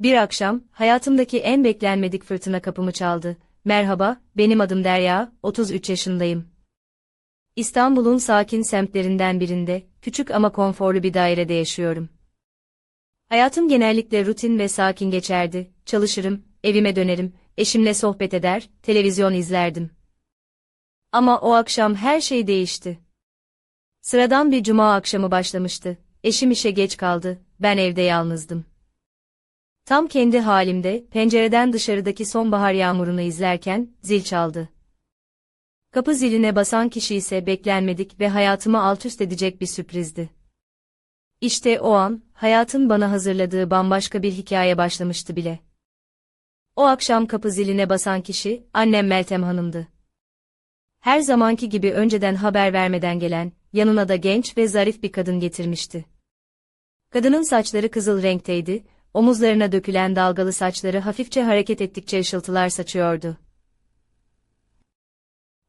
Bir akşam, hayatımdaki en beklenmedik fırtına kapımı çaldı. Merhaba, benim adım Derya, 33 yaşındayım. İstanbul'un sakin semtlerinden birinde, küçük ama konforlu bir dairede yaşıyorum. Hayatım genellikle rutin ve sakin geçerdi. Çalışırım, evime dönerim, eşimle sohbet eder, televizyon izlerdim. Ama o akşam her şey değişti. Sıradan bir cuma akşamı başlamıştı. Eşim işe geç kaldı, ben evde yalnızdım. Tam kendi halimde, pencereden dışarıdaki sonbahar yağmurunu izlerken, zil çaldı. Kapı ziline basan kişi ise beklenmedik ve hayatımı alt üst edecek bir sürprizdi. İşte o an, hayatın bana hazırladığı bambaşka bir hikaye başlamıştı bile. O akşam kapı ziline basan kişi, annem Meltem Hanım'dı. Her zamanki gibi önceden haber vermeden gelen, yanına da genç ve zarif bir kadın getirmişti. Kadının saçları kızıl renkteydi, omuzlarına dökülen dalgalı saçları hafifçe hareket ettikçe ışıltılar saçıyordu.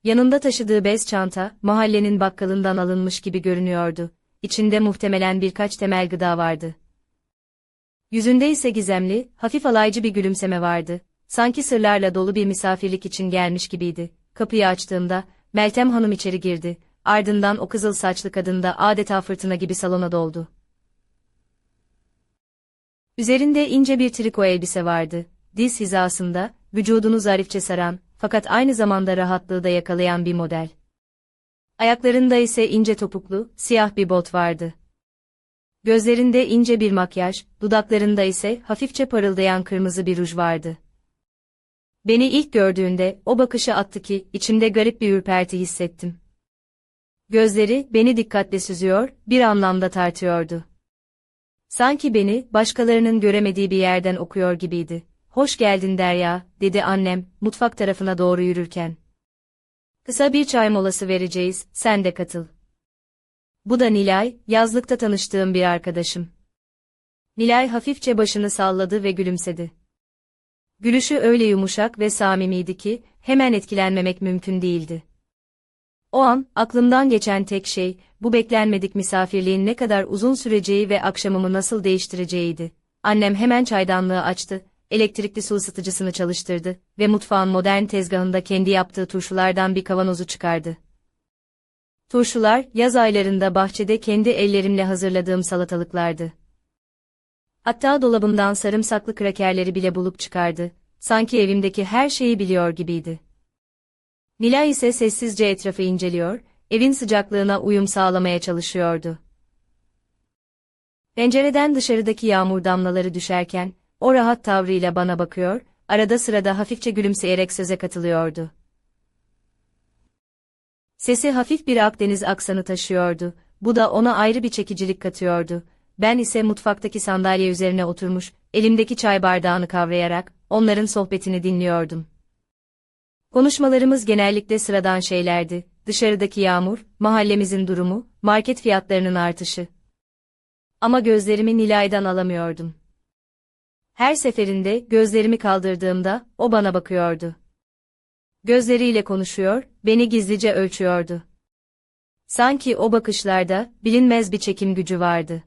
Yanında taşıdığı bez çanta, mahallenin bakkalından alınmış gibi görünüyordu. İçinde muhtemelen birkaç temel gıda vardı. Yüzünde ise gizemli, hafif alaycı bir gülümseme vardı. Sanki sırlarla dolu bir misafirlik için gelmiş gibiydi. Kapıyı açtığımda, Meltem Hanım içeri girdi. Ardından o kızıl saçlı kadın da adeta fırtına gibi salona doldu. Üzerinde ince bir triko elbise vardı. Diz hizasında, vücudunu zarifçe saran, fakat aynı zamanda rahatlığı da yakalayan bir model. Ayaklarında ise ince topuklu, siyah bir bot vardı. Gözlerinde ince bir makyaj, dudaklarında ise hafifçe parıldayan kırmızı bir ruj vardı. Beni ilk gördüğünde o bakışı attı ki içimde garip bir ürperti hissettim. Gözleri beni dikkatle süzüyor, bir anlamda tartıyordu. Sanki beni başkalarının göremediği bir yerden okuyor gibiydi. Hoş geldin Derya, dedi annem, mutfak tarafına doğru yürürken. Kısa bir çay molası vereceğiz, sen de katıl. Bu da Nilay, yazlıkta tanıştığım bir arkadaşım. Nilay hafifçe başını salladı ve gülümsedi. Gülüşü öyle yumuşak ve samimiydi ki, hemen etkilenmemek mümkün değildi. O an, aklımdan geçen tek şey, bu beklenmedik misafirliğin ne kadar uzun süreceği ve akşamımı nasıl değiştireceğiydi. Annem hemen çaydanlığı açtı, elektrikli su ısıtıcısını çalıştırdı ve mutfağın modern tezgahında kendi yaptığı turşulardan bir kavanozu çıkardı. Turşular, yaz aylarında bahçede kendi ellerimle hazırladığım salatalıklardı. Hatta dolabımdan sarımsaklı krakerleri bile bulup çıkardı, sanki evimdeki her şeyi biliyor gibiydi. Nilay ise sessizce etrafı inceliyor, evin sıcaklığına uyum sağlamaya çalışıyordu. Pencereden dışarıdaki yağmur damlaları düşerken, o rahat tavrıyla bana bakıyor, arada sırada hafifçe gülümseyerek söze katılıyordu. Sesi hafif bir Akdeniz aksanı taşıyordu, bu da ona ayrı bir çekicilik katıyordu. Ben ise mutfaktaki sandalye üzerine oturmuş, elimdeki çay bardağını kavrayarak, onların sohbetini dinliyordum. Konuşmalarımız genellikle sıradan şeylerdi, dışarıdaki yağmur, mahallemizin durumu, market fiyatlarının artışı. Ama gözlerimi Nilay'dan alamıyordum. Her seferinde gözlerimi kaldırdığımda o bana bakıyordu. Gözleriyle konuşuyor, beni gizlice ölçüyordu. Sanki o bakışlarda bilinmez bir çekim gücü vardı.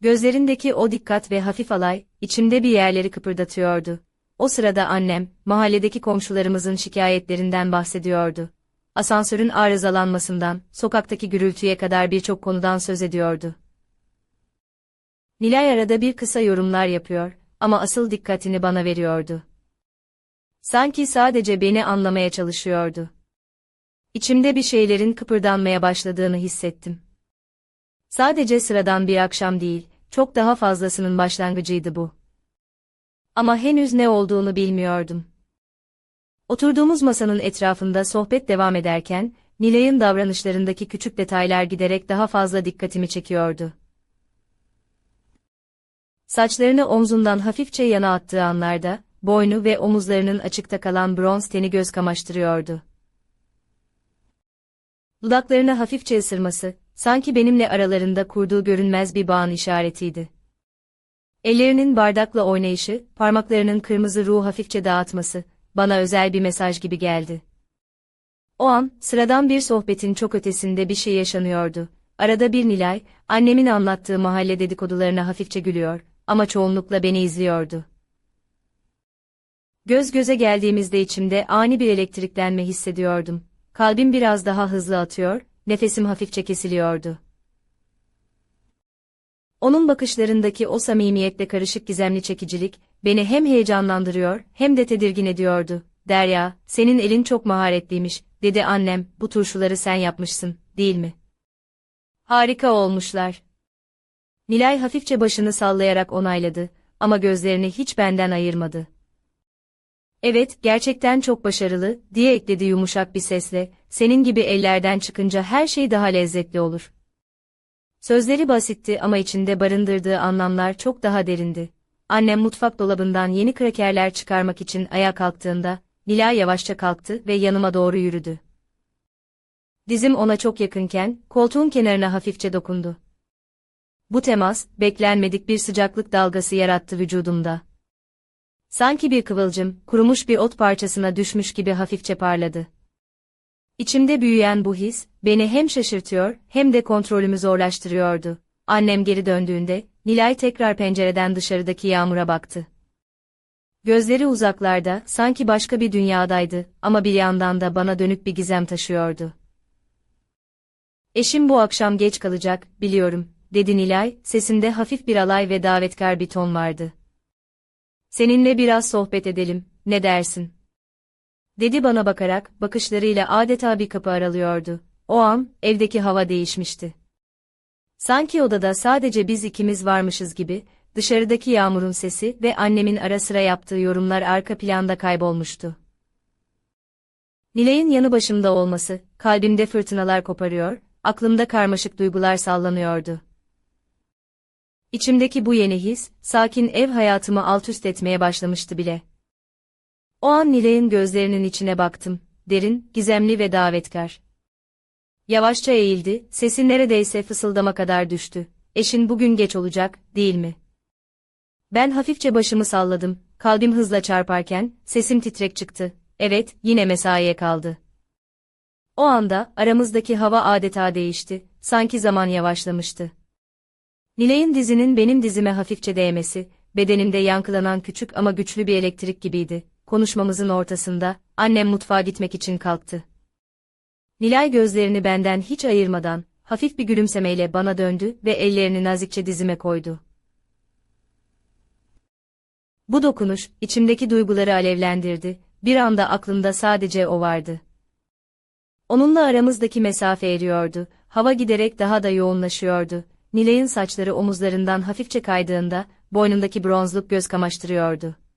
Gözlerindeki o dikkat ve hafif alay, içimde bir yerleri kıpırdatıyordu. O sırada annem, mahalledeki komşularımızın şikayetlerinden bahsediyordu. Asansörün arızalanmasından, sokaktaki gürültüye kadar birçok konudan söz ediyordu. Nilay arada bir kısa yorumlar yapıyor ama asıl dikkatini bana veriyordu. Sanki sadece beni anlamaya çalışıyordu. İçimde bir şeylerin kıpırdanmaya başladığını hissettim. Sadece sıradan bir akşam değil, çok daha fazlasının başlangıcıydı bu. Ama henüz ne olduğunu bilmiyordum. Oturduğumuz masanın etrafında sohbet devam ederken, Nilay'ın davranışlarındaki küçük detaylar giderek daha fazla dikkatimi çekiyordu. Saçlarını omzundan hafifçe yana attığı anlarda, boynu ve omuzlarının açıkta kalan bronz teni göz kamaştırıyordu. Dudaklarını hafifçe ısırması, sanki benimle aralarında kurduğu görünmez bir bağın işaretiydi. Ellerinin bardakla oynayışı, parmaklarının kırmızı ruhu hafifçe dağıtması, bana özel bir mesaj gibi geldi. O an, sıradan bir sohbetin çok ötesinde bir şey yaşanıyordu. Arada bir Nilay, annemin anlattığı mahalle dedikodularına hafifçe gülüyor, ama çoğunlukla beni izliyordu. Göz göze geldiğimizde içimde ani bir elektriklenme hissediyordum. Kalbim biraz daha hızlı atıyor, nefesim hafifçe kesiliyordu. Onun bakışlarındaki o samimiyetle karışık gizemli çekicilik, beni hem heyecanlandırıyor, hem de tedirgin ediyordu. Derya, senin elin çok maharetliymiş, dedi annem, bu turşuları sen yapmışsın, değil mi? Harika olmuşlar. Nilay hafifçe başını sallayarak onayladı, ama gözlerini hiç benden ayırmadı. Evet, gerçekten çok başarılı, diye ekledi yumuşak bir sesle, senin gibi ellerden çıkınca her şey daha lezzetli olur. Sözleri basitti ama içinde barındırdığı anlamlar çok daha derindi. Annem mutfak dolabından yeni krakerler çıkarmak için ayağa kalktığında, Nilay yavaşça kalktı ve yanıma doğru yürüdü. Dizim ona çok yakınken, koltuğun kenarına hafifçe dokundu. Bu temas, beklenmedik bir sıcaklık dalgası yarattı vücudumda. Sanki bir kıvılcım, kurumuş bir ot parçasına düşmüş gibi hafifçe parladı. İçimde büyüyen bu his, beni hem şaşırtıyor, hem de kontrolümü zorlaştırıyordu. Annem geri döndüğünde, Nilay tekrar pencereden dışarıdaki yağmura baktı. Gözleri uzaklarda, sanki başka bir dünyadaydı ama bir yandan da bana dönük bir gizem taşıyordu. Eşim bu akşam geç kalacak, biliyorum, dedi Nilay, sesinde hafif bir alay ve davetkar bir ton vardı. Seninle biraz sohbet edelim, ne dersin? Dedi bana bakarak, bakışlarıyla adeta bir kapı aralıyordu. O an, evdeki hava değişmişti. Sanki odada sadece biz ikimiz varmışız gibi, dışarıdaki yağmurun sesi ve annemin ara sıra yaptığı yorumlar arka planda kaybolmuştu. Nilay'ın yanı başımda olması, kalbimde fırtınalar koparıyor, aklımda karmaşık duygular sallanıyordu. İçimdeki bu yeni his, sakin ev hayatımı alt üst etmeye başlamıştı bile. O an Nilay'ın gözlerinin içine baktım, derin, gizemli ve davetkar. Yavaşça eğildi, sesi neredeyse fısıldama kadar düştü. Eşin bugün geç olacak, değil mi? Ben hafifçe başımı salladım, kalbim hızla çarparken, sesim titrek çıktı. Evet, yine mesaiye kaldı. O anda, aramızdaki hava adeta değişti, sanki zaman yavaşlamıştı. Nilay'ın dizinin benim dizime hafifçe değmesi, bedenimde yankılanan küçük ama güçlü bir elektrik gibiydi. Konuşmamızın ortasında, annem mutfağa gitmek için kalktı. Nilay gözlerini benden hiç ayırmadan, hafif bir gülümsemeyle bana döndü ve ellerini nazikçe dizime koydu. Bu dokunuş, içimdeki duyguları alevlendirdi, bir anda aklımda sadece o vardı. Onunla aramızdaki mesafe eriyordu, hava giderek daha da yoğunlaşıyordu. Nilay'ın saçları omuzlarından hafifçe kaydığında, boynundaki bronzluk göz kamaştırıyordu.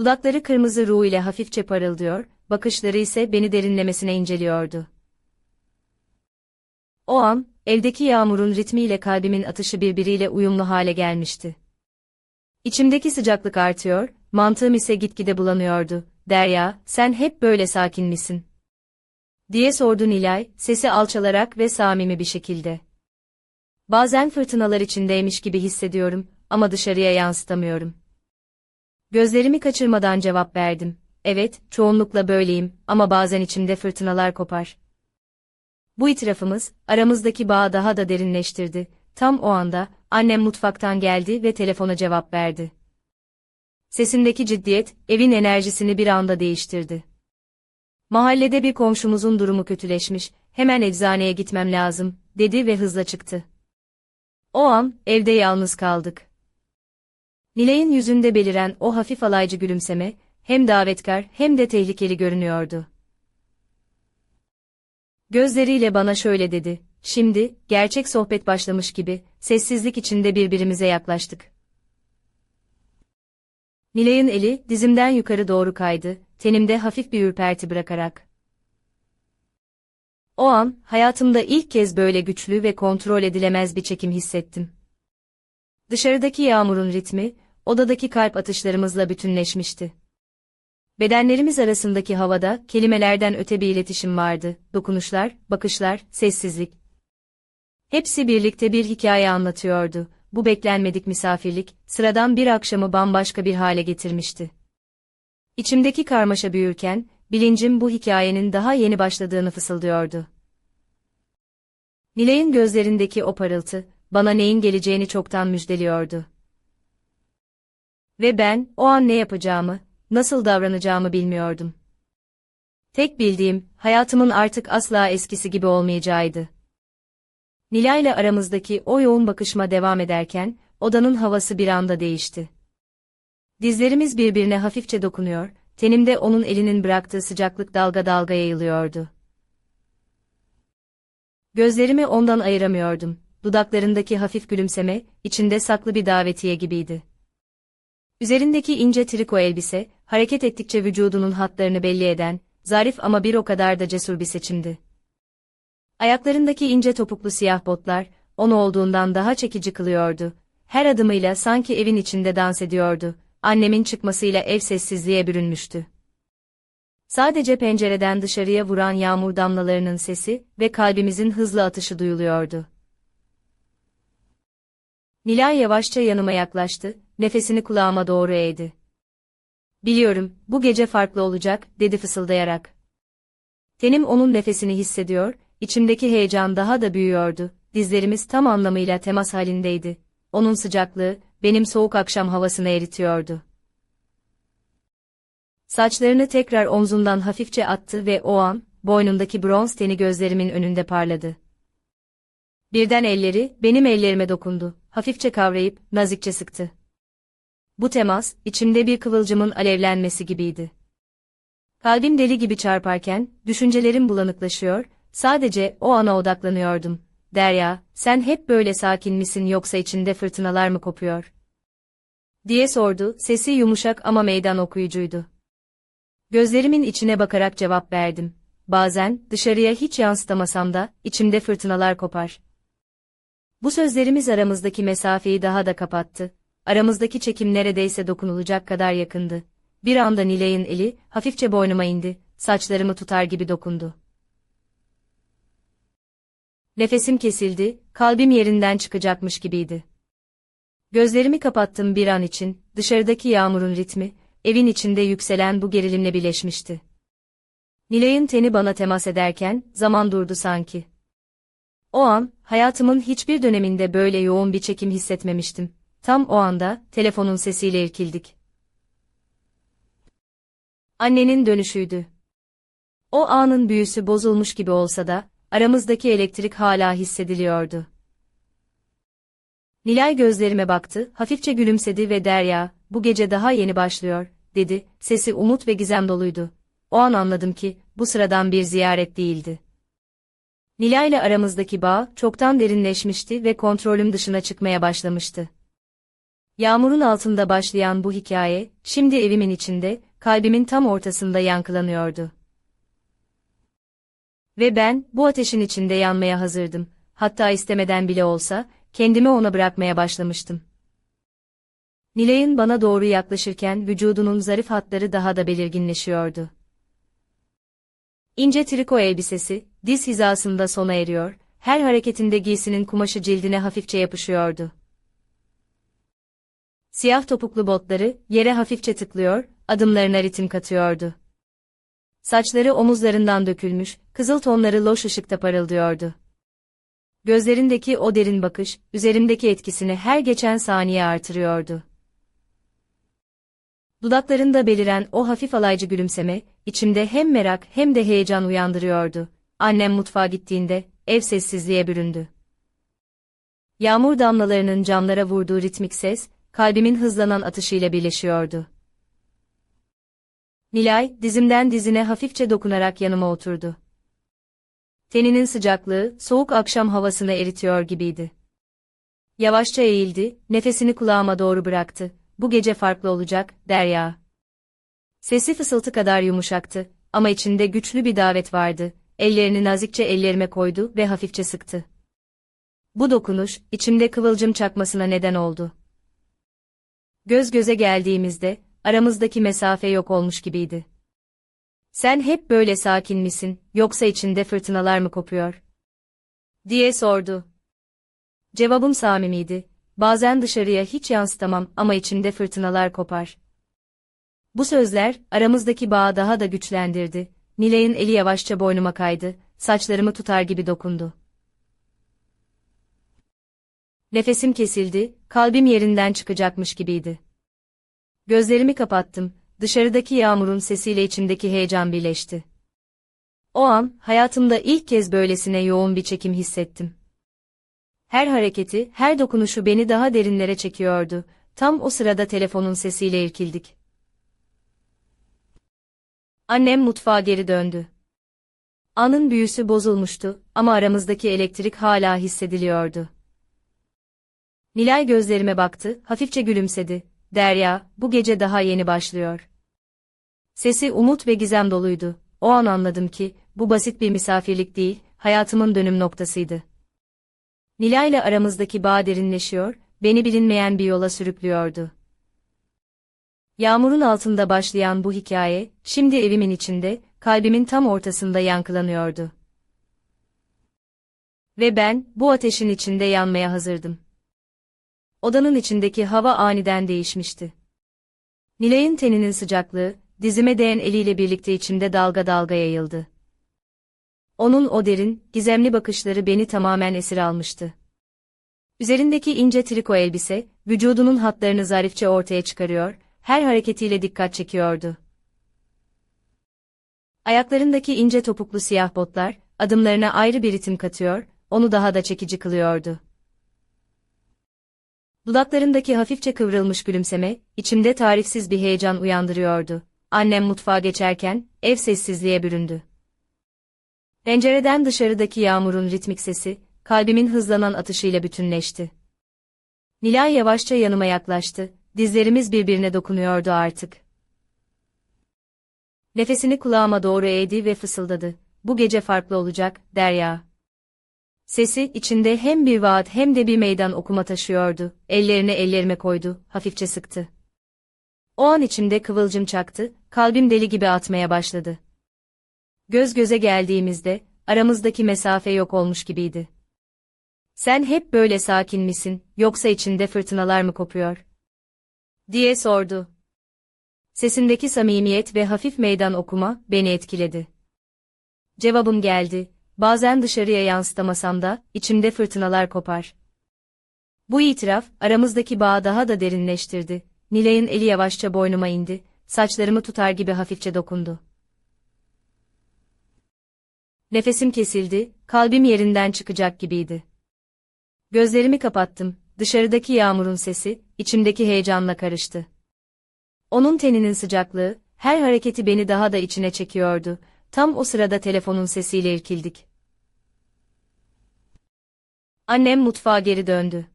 Dudakları kırmızı ruh ile hafifçe parıldıyor, bakışları ise beni derinlemesine inceliyordu. O an, evdeki yağmurun ritmiyle kalbimin atışı birbiriyle uyumlu hale gelmişti. İçimdeki sıcaklık artıyor, mantığım ise gitgide bulanıyordu. Derya, sen hep böyle sakin misin? diye sordu Nilay, sesi alçalarak ve samimi bir şekilde. Bazen fırtınalar içindeymiş gibi hissediyorum ama dışarıya yansıtamıyorum. Gözlerimi kaçırmadan cevap verdim. Evet, çoğunlukla böyleyim ama bazen içimde fırtınalar kopar. Bu itirafımız, aramızdaki bağı daha da derinleştirdi. Tam o anda, annem mutfaktan geldi ve telefona cevap verdi. Sesindeki ciddiyet, evin enerjisini bir anda değiştirdi. Mahallede bir komşumuzun durumu kötüleşmiş, hemen eczaneye gitmem lazım, dedi ve hızla çıktı. O an, evde yalnız kaldık. Nilay'ın yüzünde beliren o hafif alaycı gülümseme, hem davetkar hem de tehlikeli görünüyordu. Gözleriyle bana şöyle dedi, şimdi, gerçek sohbet başlamış gibi, sessizlik içinde birbirimize yaklaştık. Nilay'ın eli, dizimden yukarı doğru kaydı, tenimde hafif bir ürperti bırakarak. O an, hayatımda ilk kez böyle güçlü ve kontrol edilemez bir çekim hissettim. Dışarıdaki yağmurun ritmi, odadaki kalp atışlarımızla bütünleşmişti. Bedenlerimiz arasındaki havada kelimelerden öte bir iletişim vardı. Dokunuşlar, bakışlar, sessizlik. Hepsi birlikte bir hikaye anlatıyordu. Bu beklenmedik misafirlik, sıradan bir akşamı bambaşka bir hale getirmişti. İçimdeki karmaşa büyürken, bilincim bu hikayenin daha yeni başladığını fısıldıyordu. Nilay'ın gözlerindeki o parıltı, bana neyin geleceğini çoktan müjdeliyordu. Ve ben, o an ne yapacağımı, nasıl davranacağımı bilmiyordum. Tek bildiğim, hayatımın artık asla eskisi gibi olmayacağıydı. Nilay'la aramızdaki o yoğun bakışma devam ederken, odanın havası bir anda değişti. Dizlerimiz birbirine hafifçe dokunuyor, tenimde onun elinin bıraktığı sıcaklık dalga dalga yayılıyordu. Gözlerimi ondan ayıramıyordum, dudaklarındaki hafif gülümseme, içinde saklı bir davetiye gibiydi. Üzerindeki ince triko elbise, hareket ettikçe vücudunun hatlarını belli eden, zarif ama bir o kadar da cesur bir seçimdi. Ayaklarındaki ince topuklu siyah botlar, onu olduğundan daha çekici kılıyordu. Her adımıyla sanki evin içinde dans ediyordu. Annemin çıkmasıyla ev sessizliğe bürünmüştü. Sadece pencereden dışarıya vuran yağmur damlalarının sesi ve kalbimizin hızlı atışı duyuluyordu. Nilay yavaşça yanıma yaklaştı, nefesini kulağıma doğru eğdi. Biliyorum, bu gece farklı olacak, dedi fısıldayarak. Tenim onun nefesini hissediyor, içimdeki heyecan daha da büyüyordu, dizlerimiz tam anlamıyla temas halindeydi. Onun sıcaklığı, benim soğuk akşam havasını eritiyordu. Saçlarını tekrar omzundan hafifçe attı ve o an, boynundaki bronz teni gözlerimin önünde parladı. Birden elleri, benim ellerime dokundu, hafifçe kavrayıp, nazikçe sıktı. Bu temas, içimde bir kıvılcımın alevlenmesi gibiydi. Kalbim deli gibi çarparken, düşüncelerim bulanıklaşıyor, sadece o ana odaklanıyordum. Derya, sen hep böyle sakin misin yoksa içinde fırtınalar mı kopuyor? diye sordu, sesi yumuşak ama meydan okuyucuydu. Gözlerimin içine bakarak cevap verdim. Bazen, dışarıya hiç yansıtamasam da, içimde fırtınalar kopar. Bu sözlerimiz aramızdaki mesafeyi daha da kapattı. Aramızdaki çekim neredeyse dokunulacak kadar yakındı. Bir anda Nilay'ın eli, hafifçe boynuma indi, saçlarımı tutar gibi dokundu. Nefesim kesildi, kalbim yerinden çıkacakmış gibiydi. Gözlerimi kapattım bir an için, dışarıdaki yağmurun ritmi, evin içinde yükselen bu gerilimle birleşmişti. Nilay'ın teni bana temas ederken, zaman durdu sanki. O an, hayatımın hiçbir döneminde böyle yoğun bir çekim hissetmemiştim. Tam o anda, telefonun sesiyle irkildik. Annenin dönüşüydü. O anın büyüsü bozulmuş gibi olsa da, aramızdaki elektrik hala hissediliyordu. Nilay gözlerime baktı, hafifçe gülümsedi ve Derya, bu gece daha yeni başlıyor, dedi, sesi umut ve gizem doluydu. O an anladım ki, bu sıradan bir ziyaret değildi. Nilay ile aramızdaki bağ, çoktan derinleşmişti ve kontrolüm dışına çıkmaya başlamıştı. Yağmurun altında başlayan bu hikaye, şimdi evimin içinde, kalbimin tam ortasında yankılanıyordu. Ve ben, bu ateşin içinde yanmaya hazırdım. Hatta istemeden bile olsa, kendimi ona bırakmaya başlamıştım. Nilay'ın bana doğru yaklaşırken vücudunun zarif hatları daha da belirginleşiyordu. İnce triko elbisesi, diz hizasında sona eriyor, her hareketinde giysinin kumaşı cildine hafifçe yapışıyordu. Siyah topuklu botları, yere hafifçe tıklıyor, adımlarına ritim katıyordu. Saçları omuzlarından dökülmüş, kızıl tonları loş ışıkta parıldıyordu. Gözlerindeki o derin bakış, üzerimdeki etkisini her geçen saniye artırıyordu. Dudaklarında beliren o hafif alaycı gülümseme, içimde hem merak hem de heyecan uyandırıyordu. Annem mutfağa gittiğinde, ev sessizliğe büründü. Yağmur damlalarının camlara vurduğu ritmik ses, kalbimin hızlanan atışıyla birleşiyordu. Nilay, dizimden dizine hafifçe dokunarak yanıma oturdu. Teninin sıcaklığı, soğuk akşam havasını eritiyor gibiydi. Yavaşça eğildi, nefesini kulağıma doğru bıraktı. Bu gece farklı olacak, Derya. Sesi fısıltı kadar yumuşaktı, ama içinde güçlü bir davet vardı. Ellerini nazikçe ellerime koydu ve hafifçe sıktı. Bu dokunuş, içimde kıvılcım çakmasına neden oldu. Göz göze geldiğimizde, aramızdaki mesafe yok olmuş gibiydi. Sen hep böyle sakin misin, yoksa içinde fırtınalar mı kopuyor? diye sordu. Cevabım samimiydi. Bazen dışarıya hiç yansıtamam ama içimde fırtınalar kopar. Bu sözler, aramızdaki bağı daha da güçlendirdi. Nilay'ın eli yavaşça boynuma kaydı, saçlarımı tutar gibi dokundu. Nefesim kesildi, kalbim yerinden çıkacakmış gibiydi. Gözlerimi kapattım, dışarıdaki yağmurun sesiyle içimdeki heyecan birleşti. O an, hayatımda ilk kez böylesine yoğun bir çekim hissettim. Her hareketi, her dokunuşu beni daha derinlere çekiyordu. Tam o sırada telefonun sesiyle irkildik. Annem mutfağa geri döndü. Anın büyüsü bozulmuştu ama aramızdaki elektrik hala hissediliyordu. Nilay gözlerime baktı, hafifçe gülümsedi. Derya, bu gece daha yeni başlıyor. Sesi umut ve gizem doluydu. O an anladım ki, bu basit bir misafirlik değil, hayatımın dönüm noktasıydı. Nilay'la aramızdaki bağ derinleşiyor, beni bilinmeyen bir yola sürüklüyordu. Yağmurun altında başlayan bu hikaye, şimdi evimin içinde, kalbimin tam ortasında yankılanıyordu. Ve ben, bu ateşin içinde yanmaya hazırdım. Odanın içindeki hava aniden değişmişti. Nilay'ın teninin sıcaklığı, dizime değen eliyle birlikte içimde dalga dalga yayıldı. Onun o derin, gizemli bakışları beni tamamen esir almıştı. Üzerindeki ince triko elbise, vücudunun hatlarını zarifçe ortaya çıkarıyor, her hareketiyle dikkat çekiyordu. Ayaklarındaki ince topuklu siyah botlar, adımlarına ayrı bir ritim katıyor, onu daha da çekici kılıyordu. Dudaklarındaki hafifçe kıvrılmış gülümseme, içimde tarifsiz bir heyecan uyandırıyordu. Annem mutfağa geçerken, ev sessizliğe büründü. Pencereden dışarıdaki yağmurun ritmik sesi, kalbimin hızlanan atışıyla bütünleşti. Nilay yavaşça yanıma yaklaştı, dizlerimiz birbirine dokunuyordu artık. Nefesini kulağıma doğru eğdi ve fısıldadı. Bu gece farklı olacak, Derya. Sesi içinde hem bir vaat hem de bir meydan okuma taşıyordu. Ellerini ellerime koydu, hafifçe sıktı. O an içimde kıvılcım çaktı, kalbim deli gibi atmaya başladı. Göz göze geldiğimizde, aramızdaki mesafe yok olmuş gibiydi. Sen hep böyle sakin misin, yoksa içinde fırtınalar mı kopuyor? diye sordu. Sesindeki samimiyet ve hafif meydan okuma beni etkiledi. Cevabım geldi. Bazen dışarıya yansıtamasam da içimde fırtınalar kopar. Bu itiraf aramızdaki bağı daha da derinleştirdi. Nilay'ın eli yavaşça boynuma indi, saçlarımı tutar gibi hafifçe dokundu. Nefesim kesildi, kalbim yerinden çıkacak gibiydi. Gözlerimi kapattım, dışarıdaki yağmurun sesi, içimdeki heyecanla karıştı. Onun teninin sıcaklığı, her hareketi beni daha da içine çekiyordu. Tam o sırada telefonun sesiyle irkildik. Annem mutfağa geri döndü.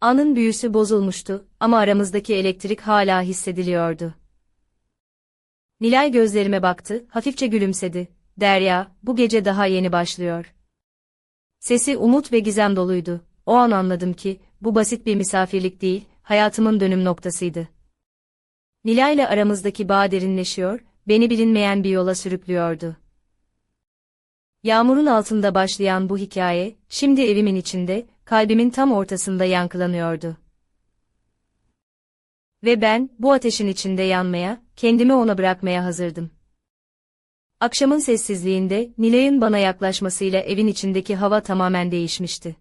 Anın büyüsü bozulmuştu ama aramızdaki elektrik hala hissediliyordu. Nilay gözlerime baktı, hafifçe gülümsedi. Derya, bu gece daha yeni başlıyor. Sesi umut ve gizem doluydu. O an anladım ki, bu basit bir misafirlik değil, hayatımın dönüm noktasıydı. Nilay'la aramızdaki bağ derinleşiyor, beni bilinmeyen bir yola sürüklüyordu. Yağmurun altında başlayan bu hikaye, şimdi evimin içinde, kalbimin tam ortasında yankılanıyordu. Ve ben, bu ateşin içinde yanmaya, kendimi ona bırakmaya hazırdım. Akşamın sessizliğinde, Nilay'ın bana yaklaşmasıyla evin içindeki hava tamamen değişmişti.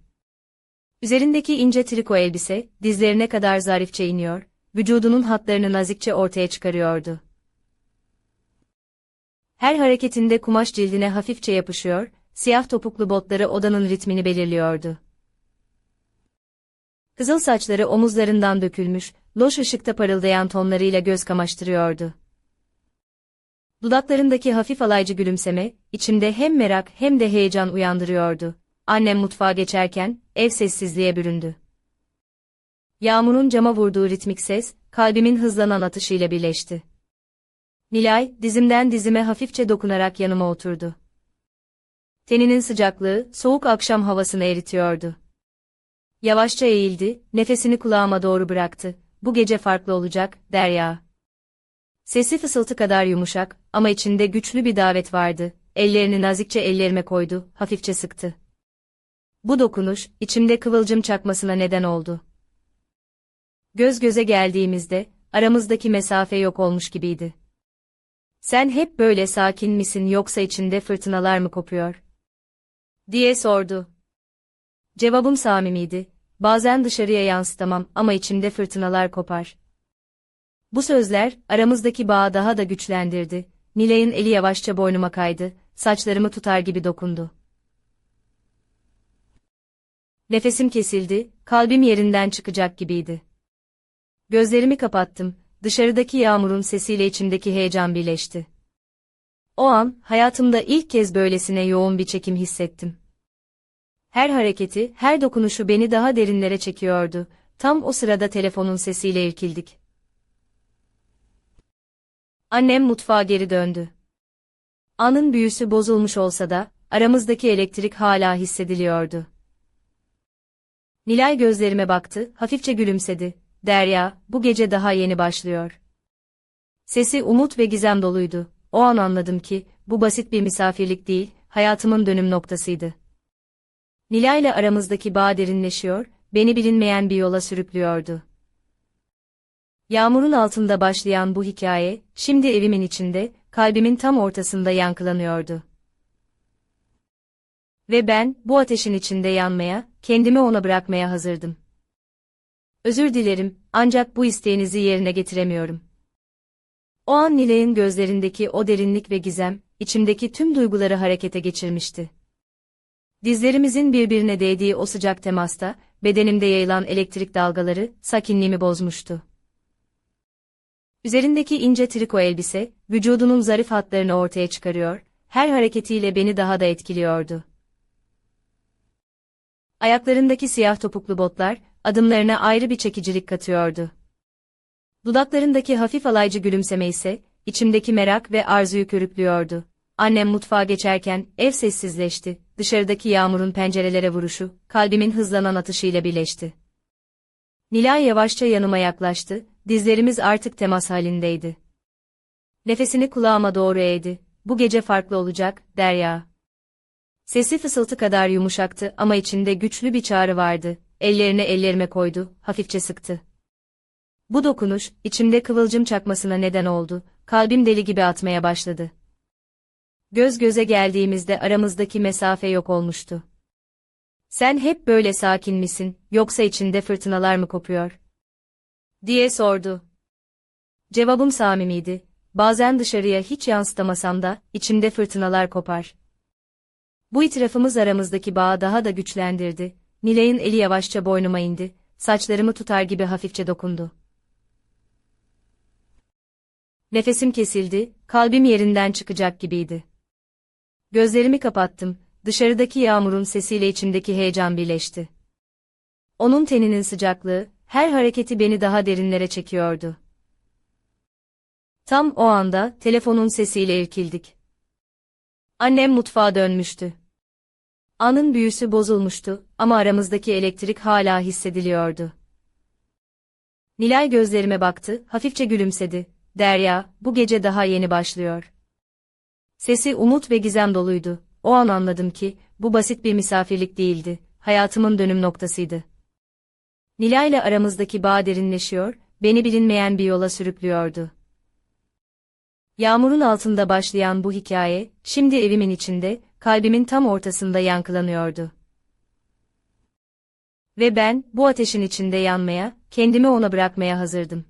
Üzerindeki ince triko elbise, dizlerine kadar zarifçe iniyor, vücudunun hatlarını nazikçe ortaya çıkarıyordu. Her hareketinde kumaş cildine hafifçe yapışıyor, siyah topuklu botları odanın ritmini belirliyordu. Kızıl saçları omuzlarından dökülmüş, loş ışıkta parıldayan tonlarıyla göz kamaştırıyordu. Dudaklarındaki hafif alaycı gülümseme, içimde hem merak hem de heyecan uyandırıyordu. Annem mutfağa geçerken, ev sessizliğe büründü. Yağmurun cama vurduğu ritmik ses, kalbimin hızlanan atışıyla birleşti. Nilay, dizimden dizime hafifçe dokunarak yanıma oturdu. Teninin sıcaklığı, soğuk akşam havasını eritiyordu. Yavaşça eğildi, nefesini kulağıma doğru bıraktı. Bu gece farklı olacak, Derya. Sesi fısıltı kadar yumuşak ama içinde güçlü bir davet vardı. Ellerini nazikçe ellerime koydu, hafifçe sıktı. Bu dokunuş, içimde kıvılcım çakmasına neden oldu. Göz göze geldiğimizde, aramızdaki mesafe yok olmuş gibiydi. Sen hep böyle sakin misin yoksa içinde fırtınalar mı kopuyor? diye sordu. Cevabım samimiydi, bazen dışarıya yansıtamam ama içimde fırtınalar kopar. Bu sözler, aramızdaki bağı daha da güçlendirdi. Nilay'ın eli yavaşça boynuma kaydı, saçlarımı tutar gibi dokundu. Nefesim kesildi, kalbim yerinden çıkacak gibiydi. Gözlerimi kapattım, dışarıdaki yağmurun sesiyle içimdeki heyecan birleşti. O an, hayatımda ilk kez böylesine yoğun bir çekim hissettim. Her hareketi, her dokunuşu beni daha derinlere çekiyordu. Tam o sırada telefonun sesiyle irkildik. Annem mutfağa geri döndü. Anın büyüsü bozulmuş olsa da, aramızdaki elektrik hala hissediliyordu. Nilay gözlerime baktı, hafifçe gülümsedi. Derya, bu gece daha yeni başlıyor. Sesi umut ve gizem doluydu. O an anladım ki, bu basit bir misafirlik değil, hayatımın dönüm noktasıydı. Nilay ile aramızdaki bağ derinleşiyor, beni bilinmeyen bir yola sürüklüyordu. Yağmurun altında başlayan bu hikaye, şimdi evimin içinde, kalbimin tam ortasında yankılanıyordu. Ve ben, bu ateşin içinde yanmaya, kendimi ona bırakmaya hazırdım. Özür dilerim, ancak bu isteğinizi yerine getiremiyorum. O an Nilay'ın gözlerindeki o derinlik ve gizem, içimdeki tüm duyguları harekete geçirmişti. Dizlerimizin birbirine değdiği o sıcak temasta, bedenimde yayılan elektrik dalgaları, sakinliğimi bozmuştu. Üzerindeki ince triko elbise, vücudunun zarif hatlarını ortaya çıkarıyor, her hareketiyle beni daha da etkiliyordu. Ayaklarındaki siyah topuklu botlar, adımlarına ayrı bir çekicilik katıyordu. Dudaklarındaki hafif alaycı gülümseme ise, içimdeki merak ve arzuyu körüklüyordu. Annem mutfağa geçerken, ev sessizleşti, dışarıdaki yağmurun pencerelere vuruşu, kalbimin hızlanan atışıyla birleşti. Nilay yavaşça yanıma yaklaştı, dizlerimiz artık temas halindeydi. Nefesini kulağıma doğru eğdi, bu gece farklı olacak, Derya. Sesi fısıltı kadar yumuşaktı ama içinde güçlü bir çağrı vardı, ellerini ellerime koydu, hafifçe sıktı. Bu dokunuş, içimde kıvılcım çakmasına neden oldu, kalbim deli gibi atmaya başladı. Göz göze geldiğimizde aramızdaki mesafe yok olmuştu. Sen hep böyle sakin misin, yoksa içinde fırtınalar mı kopuyor? diye sordu. Cevabım samimiydi. Bazen dışarıya hiç yansıtamasam da, içimde fırtınalar kopar. Bu itirafımız aramızdaki bağı daha da güçlendirdi. Nilay'ın eli yavaşça boynuma indi, saçlarımı tutar gibi hafifçe dokundu. Nefesim kesildi, kalbim yerinden çıkacak gibiydi. Gözlerimi kapattım, dışarıdaki yağmurun sesiyle içimdeki heyecan birleşti. Onun teninin sıcaklığı, her hareketi beni daha derinlere çekiyordu. Tam o anda telefonun sesiyle irkildik. Annem mutfağa dönmüştü. Anın büyüsü bozulmuştu ama aramızdaki elektrik hala hissediliyordu. Nilay gözlerime baktı, hafifçe gülümsedi. Derya, bu gece daha yeni başlıyor. Sesi umut ve gizem doluydu. O an anladım ki, bu basit bir misafirlik değildi, hayatımın dönüm noktasıydı. Nilay ile aramızdaki bağ derinleşiyor, beni bilinmeyen bir yola sürüklüyordu. Yağmurun altında başlayan bu hikaye, şimdi evimin içinde, kalbimin tam ortasında yankılanıyordu. Ve ben, bu ateşin içinde yanmaya, kendimi ona bırakmaya hazırdım.